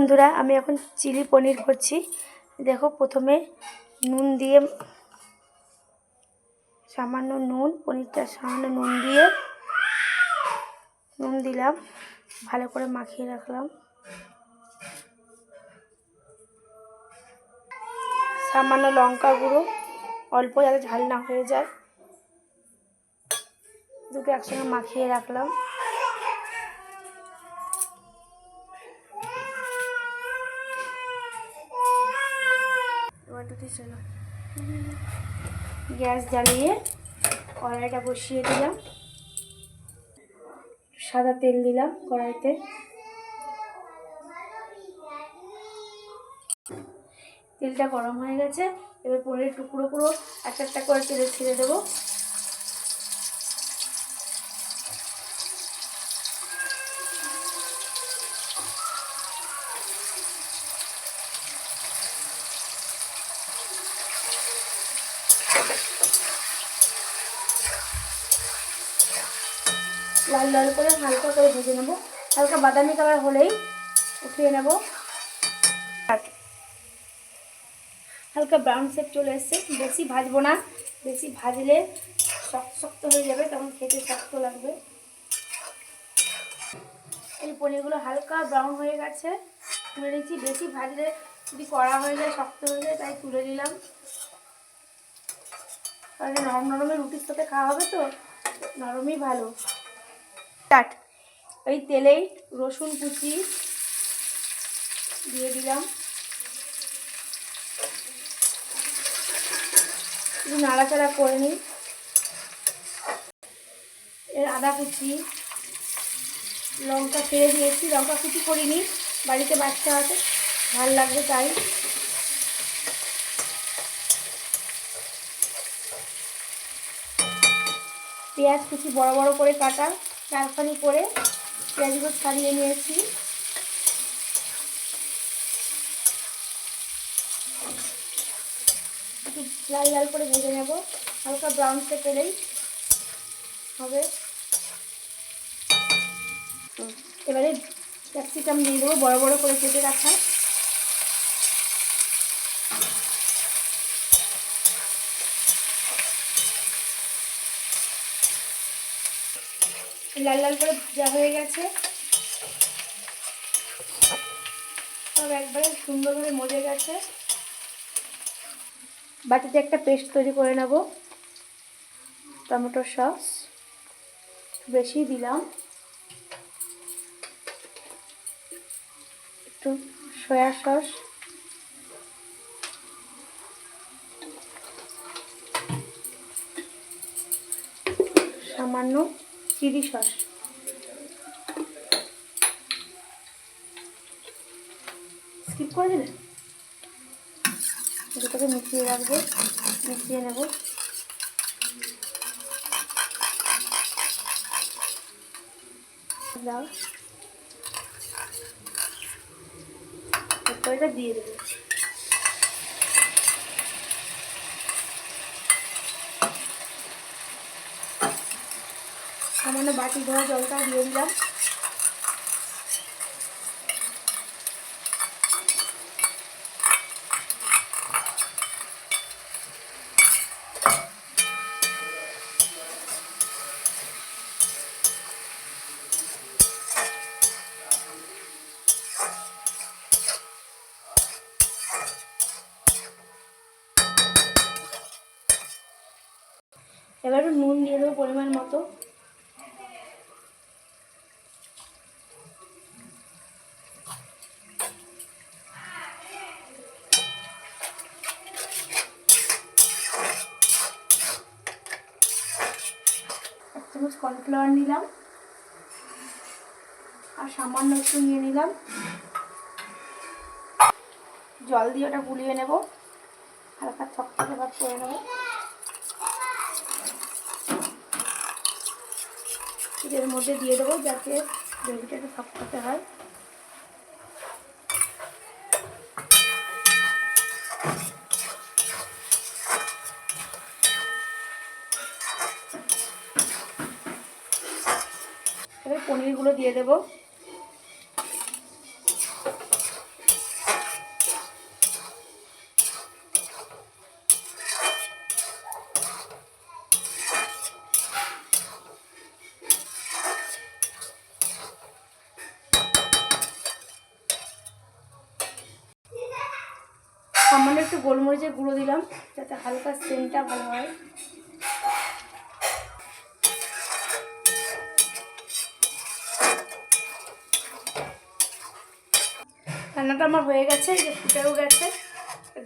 বন্ধুরা, আমি এখন চিলি পনির করছি। দেখো, প্রথমে নুন দিয়ে সামান্য নুন, পনিরটা সামান্য নুন দিয়ে নুন দিলাম, ভালো করে মাখিয়ে রাখলাম। সামান্য লঙ্কা গুঁড়ো, অল্প যাতে ঝাল না হয়ে যায়। দুটো একসঙ্গে মাখিয়ে রাখলাম। গ্যাস জ্বালিয়ে কড়াইটা বসিয়ে দিলাম। সাদা তেল দিলাম কড়াইতে। তেলটা গরম হয়ে গেছে। এবার পনিরের টুকরো পুরো একটা একটা করে তেলে ছেড়ে দেবো। লাল লাল করে হালকা করে ভেজে নেব। হালকা বাদামি কালার হলেই উঠিয়ে নেব। হালকা ব্রাউন শেপ চলে এসছে। বেশি ভাজবো না। বেশি ভাজলে শক্ত শক্ত হয়ে যাবে, তখন খেতে শক্ত লাগবে। এই পনিরগুলো হালকা ব্রাউন হয়ে গেছে। তুলে নিচ্ছি। বেশি ভাজলে যদি কড়া হয়ে যায়, শক্ত হয়ে যায়, তাই তুলে নিলাম। কারণ নরম নরমে রুটির সাথে খাওয়া হবে তো, নরমই ভালো। স্টার্ট ওই তেলেই রসুন কুচি দিয়ে দিলাম। নাড়াচাড়া করে নিই। এর আদা কুচি, লঙ্কা ফেলে দিয়েছি। লঙ্কা কুচি করিনি, বাড়িতে বাচ্চা আছে, ভালো লাগবে তাই। পেঁয়াজ কুচি বড় বড় করে কাটা। চারখানি করে পেঁয়াজগুলো ছাড়িয়ে নিয়েছি। একটু লাল লাল করে ভেজে নেব। হালকা ব্রাউন পেলেই হবে। এবারে ক্যাপসিকাম দিয়ে দেবো, বড় বড় করে কেটে রাখা। লাল লাল করে ভাজা হয়ে গেছে। সব একবারে সুন্দরভাবে মজে গেছে। বাটিতে একটা পেস্ট তৈরি করে নেব। Tomato sauce. বেশি দিলাম। একটু সয়া সস। সামান্য চিলি সস। স্কিপ করে দিলে? দুটোকে মিশিয়ে রাখব মিশিয়ে নেব। দাও। এটা দিয়ে দেবো। সামান্য বাটি ধোয়া জলটা দিয়ে দিলাম। এবার নুন দিয়ে দেবো পরিমাণ মতো। কর্নফ্লাওয়ার নিলাম। আর সামান্য একটু নিয়ে নিলাম। জল দিয়ে ওটা গুলিয়ে নেব। হালকা থকথকে ভাব করে নেব। এর মধ্যে দিয়ে দেবো যাতে গ্রেভিটা একটু থকথকে হয়। গুলো দিয়ে দেব। সামান্য একটু গোলমরিচের গুঁড়ো দিলাম যাতে হালকা সেন্টটা ভালো হয়। রান্নাটা আমার হয়ে গেছে যে ফুটেও গেছে,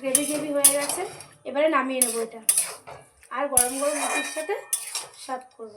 গ্রেভি গ্রেভি হয়ে গেছে। এবারে নামিয়ে নেব এটা। আর গরম গরম রুটির সাথে সার্ভ করব।